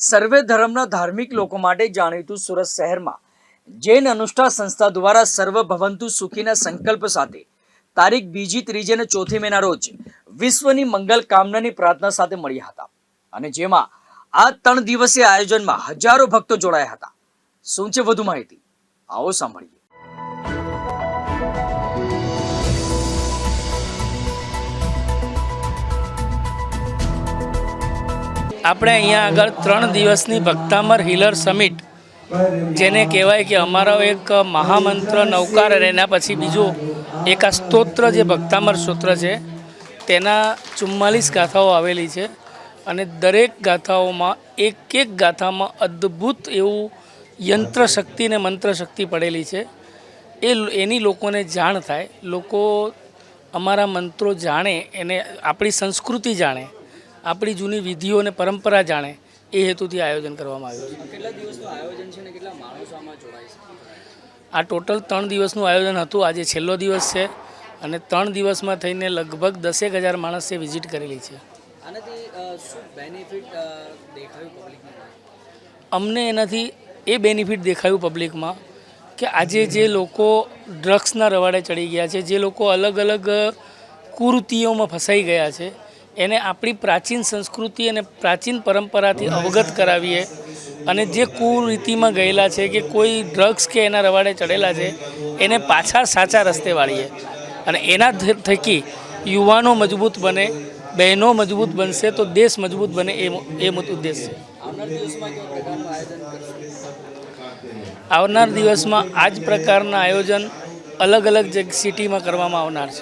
સર્વે ધર્મના ધાર્મિક લોકો માટે જાણીતું સુરત શહેરમાં જૈન અનુષ્ઠા સંસ્થા દ્વારા સર્વ ભવંતુ સુખીના સંકલ્પ સાથે તારીખ બીજી, ત્રીજી અને ચોથી મેના રોજ વિશ્વની મંગલ કામનાની પ્રાર્થના સાથે મળ્યા હતા. અને જેમાં આ ત્રણ દિવસીય આયોજનમાં હજારો ભક્તો જોડાયા હતા. શું છે વધુ માહિતી? આવો સાંભળીએ. આપણે અહીંયા આગળ ત્રણ દિવસની ભક્તામર હિલર સમિટ, જેને કહેવાય કે અમારો એક મહામંત્ર નૌકાર અને એના પછી બીજો એક આ સ્તોત્ર જે ભક્તામર સ્તોત્ર છે, તેના ચુમ્માલીસ ગાથાઓ આવેલી છે અને દરેક ગાથાઓમાં એક એક ગાથામાં અદ્ભુત એવું યંત્ર શક્તિ અને મંત્ર શક્તિ પડેલી છે. એ એની લોકોને જાણ થાય. લોકો અમારા મંત્રો જાણે, એને આપણી સંસ્કૃતિ જાણે. આપણી જૂની વિધિઓ અને પરંપરા જાણે એ હેતુથી આયોજન કરવામાં આવ્યું છે. કેટલા દિવસનું આયોજન છે ને કેટલા માણસો આમાં જોડાય છે? આ ટોટલ ત્રણ દિવસનું આયોજન હતું. આજે છેલ્લો દિવસ છે અને ત્રણ દિવસમાં થઈને લગભગ દસેક હજાર માણસે વિઝિટ કરેલી છે. અમને એનાથી એ બેનિફિટ દેખાયું પબ્લિકમાં કે આજે જે લોકો ડ્રગ્સના રવાડે ચડી ગયા છે જે લોકો અલગ અલગ કુરૂતિઓમાં ફસાઈ ગયા છે એને આપણી પ્રાચીન સંસ્કૃતિ અને પ્રાચીન પરંપરાથી અવગત કરાવીએ. અને જે કુરીતિમાં ગયેલા છે કે કોઈ ડ્રગ્સ કે એના રવાડે ચડેલા છે, એને પાછા સાચા રસ્તે વાળીએ. અને એના થકી યુવાનો મજબૂત બને, બહેનો મજબૂત બનશે, તો દેશ મજબૂત બને એ એ ઉદ્દેશ છે. આવનાર દિવસમાં આ જ પ્રકારના આયોજન અલગ અલગ સિટીમાં કરવામાં આવનાર છે.